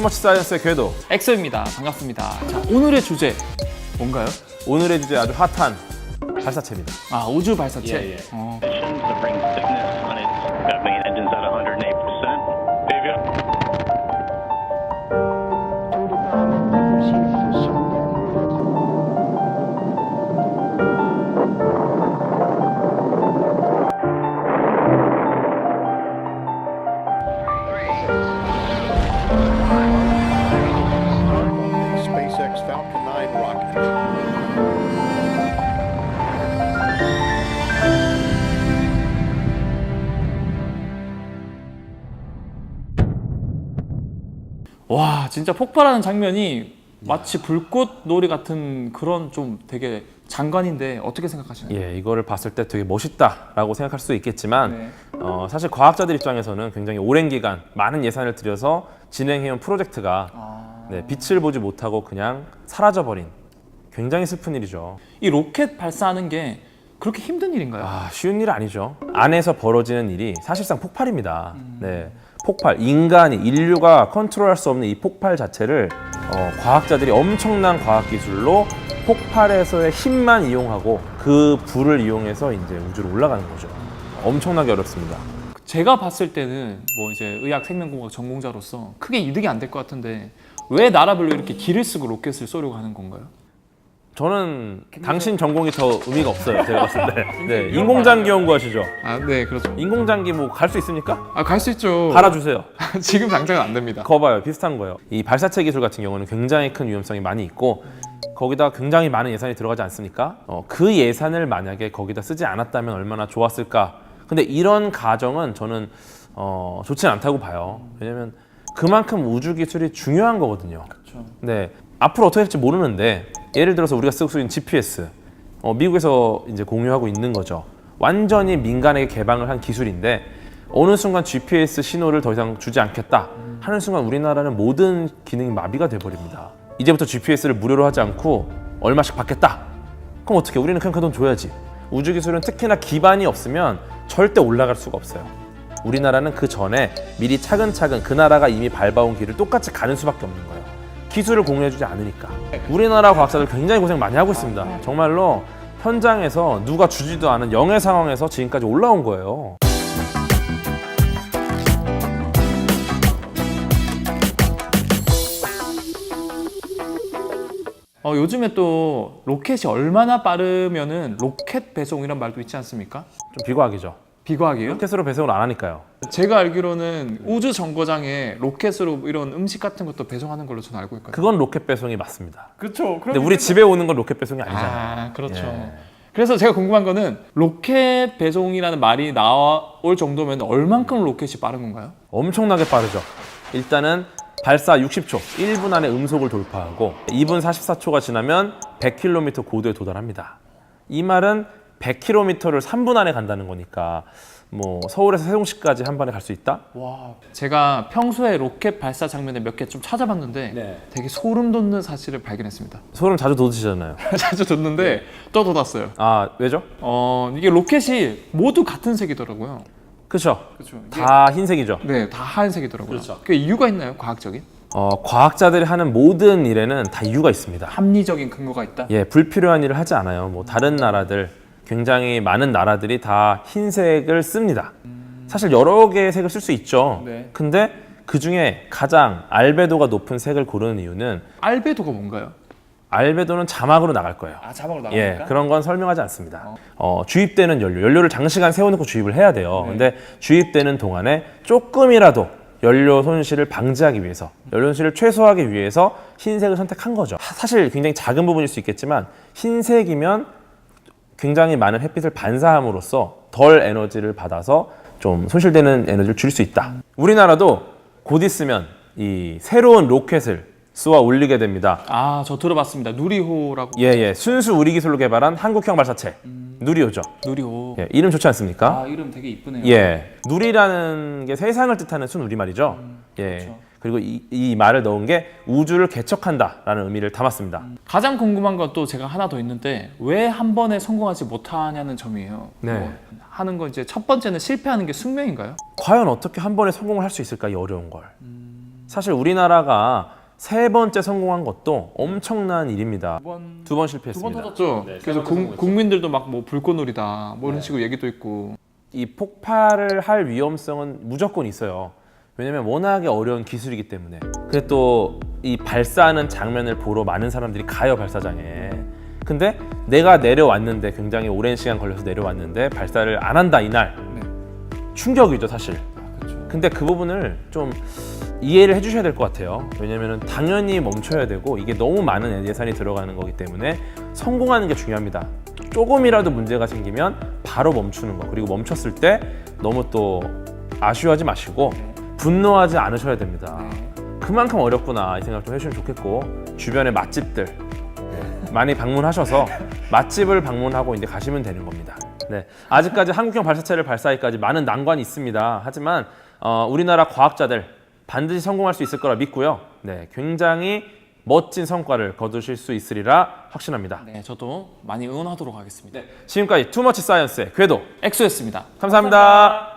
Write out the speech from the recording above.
투머치 사이언스의 궤도. 엑소입니다. 반갑습니다. 자, 오늘의 주제 뭔가요? 오늘의 주제 아주 핫한 발사체입니다. 아 우주 발사체. 예, 예. 어, bring 와 진짜 폭발하는 장면이 마치 불꽃놀이 같은 그런 좀 되게 장관인데 어떻게 생각하시나요? 예, 이거를 봤을 때 되게 멋있다라고 생각할 수도 있겠지만 네. 어, 사실 과학자들 입장에서는 굉장히 오랜 기간 많은 예산을 들여서 진행해온 프로젝트가 아. 네, 빛을 보지 못하고 그냥 사라져버린 굉장히 슬픈 일이죠. 이 로켓 발사하는 게 그렇게 힘든 일인가요? 아, 쉬운 일 아니죠. 안에서 벌어지는 일이 사실상 폭발입니다. 네. 폭발, 인간이, 인류가 컨트롤할 수 없는 이 폭발 자체를 어, 과학자들이 엄청난 과학기술로 폭발에서의 힘만 이용하고 그 불을 이용해서 이제 우주로 올라가는 거죠. 엄청나게 어렵습니다. 제가 봤을 때는 뭐 이제 의학 생명공학 전공자로서 크게 이득이 안 될 것 같은데 왜 나라별로 이렇게 길을 쓰고 로켓을 쏘려고 하는 건가요? 저는 당신 전공이 더 의미가 없어요. 제가 봤을 때. 네, 인공장기 연구하시죠. 아, 네, 그렇죠. 인공장기 뭐 갈 수 있습니까? 아, 갈 수 있죠. 갈아주세요. 지금 당장은 안 됩니다. 거봐요 비슷한 거예요 이 발사체 기술 같은 경우는 굉장히 큰 위험성이 많이 있고 거기다 굉장히 많은 예산이 들어가지 않습니까 어, 그 예산을 만약에 거기다 쓰지 않았다면 얼마나 좋았을까 근데 이런 가정은 저는 어, 좋지 않다고 봐요 왜냐면 그만큼 우주 기술이 중요한 거거든요 그렇죠. 네 앞으로 어떻게 될지 모르는데 예를 들어서 우리가 쓰고 있는 GPS 어, 미국에서 이제 공유하고 있는 거죠. 완전히 민간에게 개방을 한 기술인데 어느 순간 GPS 신호를 더 이상 주지 않겠다 하는 순간 우리나라는 모든 기능이 마비가 돼버립니다. 이제부터 GPS를 무료로 하지 않고 얼마씩 받겠다? 그럼 어떻게 우리는 그냥 그 돈 줘야지. 우주 기술은 특히나 기반이 없으면 절대 올라갈 수가 없어요. 우리나라는 그 전에 미리 차근차근 그 나라가 이미 밟아온 길을 똑같이 가는 수밖에 없는 거예요. 기술을 공유해주지 않으니까. 우리나라 과학자들 굉장히 고생 많이 하고 있습니다. 정말로 현장에서 누가 주지도 않은 영의 상황에서 지금까지 올라온 거예요. 어, 요즘에 또 로켓이 얼마나 빠르면은 로켓 배송이란 말도 있지 않습니까? 좀 비과학이죠. 비과학이에요? 로켓으로 배송을 안 하니까요. 제가 알기로는 우주 정거장에 로켓으로 이런 음식 같은 것도 배송하는 걸로 저는 알고 있거든요. 그건 로켓 배송이 맞습니다. 그렇죠. 근데 우리 집에 오는 건 로켓 배송이 아니잖아요. 아, 그렇죠. 예. 그래서 제가 궁금한 거는 로켓 배송이라는 말이 나올 정도면 얼만큼 로켓이 빠른 건가요? 엄청나게 빠르죠. 일단은 발사 60초, 1분 안에 음속을 돌파하고 2분 44초가 지나면 100km 고도에 도달합니다. 이 말은 100km를 3분 안에 간다는 거니까 뭐 서울에서 세종시까지 한 번에 갈 수 있다? 와, 제가 평소에 로켓 발사 장면을 몇 개 좀 찾아봤는데 네. 되게 소름 돋는 사실을 발견했습니다. 소름 자주 돋으시잖아요. 자주 돋는데 또 돋았어요. 아 왜죠? 어, 이게 로켓이 모두 같은 색이더라고요. 그렇죠. 그렇죠. 다 흰색이죠. 네, 다 하얀색이더라고요. 그렇죠. 그 이유가 있나요? 과학적인? 어, 과학자들이 하는 모든 일에는 다 이유가 있습니다. 합리적인 근거가 있다. 예, 불필요한 일을 하지 않아요. 뭐 다른 나라들 굉장히 많은 나라들이 다 흰색을 씁니다. 사실 여러 개의 색을 쓸 수 있죠. 네. 근데 그 중에 가장 알베도가 높은 색을 고르는 이유는 알베도가 뭔가요? 알베도는 자막으로 나갈 거예요. 아, 자막으로 예, 그런 건 설명하지 않습니다. 어, 주입되는 연료, 연료를 장시간 세워놓고 주입을 해야 돼요. 네. 근데 주입되는 동안에 조금이라도 연료 손실을 방지하기 위해서, 연료 손실을 최소화하기 위해서 흰색을 선택한 거죠. 하- 사실 굉장히 작은 부분일 수 있겠지만 흰색이면 굉장히 많은 햇빛을 반사함으로써 덜 에너지를 받아서 좀 손실되는 에너지를 줄일 수 있다. 우리나라도 곧 있으면 이 새로운 로켓을 쏘아 올리게 됩니다. 아, 저 들어봤습니다. 누리호라고. 예, 예. 순수 우리 기술로 개발한 한국형 발사체. 누리호죠. 누리호. 예, 이름 좋지 않습니까? 아, 이름 되게 이쁘네요. 예. 누리라는 게 세상을 뜻하는 순 우리말이죠. 예. 그렇죠. 그리고 이, 이 말을 넣은 게 우주를 개척한다라는 의미를 담았습니다. 가장 궁금한 건또 제가 하나 더 있는데 왜 한 번에 성공하지 못하냐는 점이에요. 네. 뭐 하는 건 이제 첫 번째는 실패하는 게 숙명인가요? 과연 어떻게 한 번에 성공을 할 수 있을까 이 어려운 걸. 사실 우리나라가 세 번째 성공한 것도 엄청난 일입니다. 두번 두번두번 실패했습니다. 터졌죠. 네, 세 그래서 국. 국민들도 막 뭐 불꽃놀이다 뭐 이런 식으로 얘기도 있고 이 폭발을 할 위험성은 무조건 있어요. 왜냐면 워낙에 어려운 기술이기 때문에. 근데 또 이 발사하는 장면을 보러 많은 사람들이 가요 발사장에. 근데 내가 내려왔는데 굉장히 오랜 시간 걸려서 내려왔는데 발사를 안 한다 이날 네. 충격이죠 사실. 그렇죠. 근데 그 부분을 좀 이해를 해주셔야 될 것 같아요. 왜냐면은 당연히 멈춰야 되고 이게 너무 많은 예산이 들어가는 거기 때문에 성공하는 게 중요합니다. 조금이라도 문제가 생기면 바로 멈추는 거. 그리고 멈췄을 때 너무 또 아쉬워하지 마시고 분노하지 않으셔야 됩니다. 그만큼 어렵구나 이 생각 좀 해주시면 좋겠고 주변에 맛집들 네, 많이 방문하셔서 맛집을 방문하고 이제 가시면 되는 겁니다. 네, 아직까지 한국형 발사체를 발사하기까지 많은 난관이 있습니다. 하지만 어, 우리나라 과학자들 반드시 성공할 수 있을 거라 믿고요. 네, 굉장히 멋진 성과를 거두실 수 있으리라 확신합니다. 네, 저도 많이 응원하도록 하겠습니다. 지금까지 투머치 사이언스의 궤도 엑소였습니다. 감사합니다.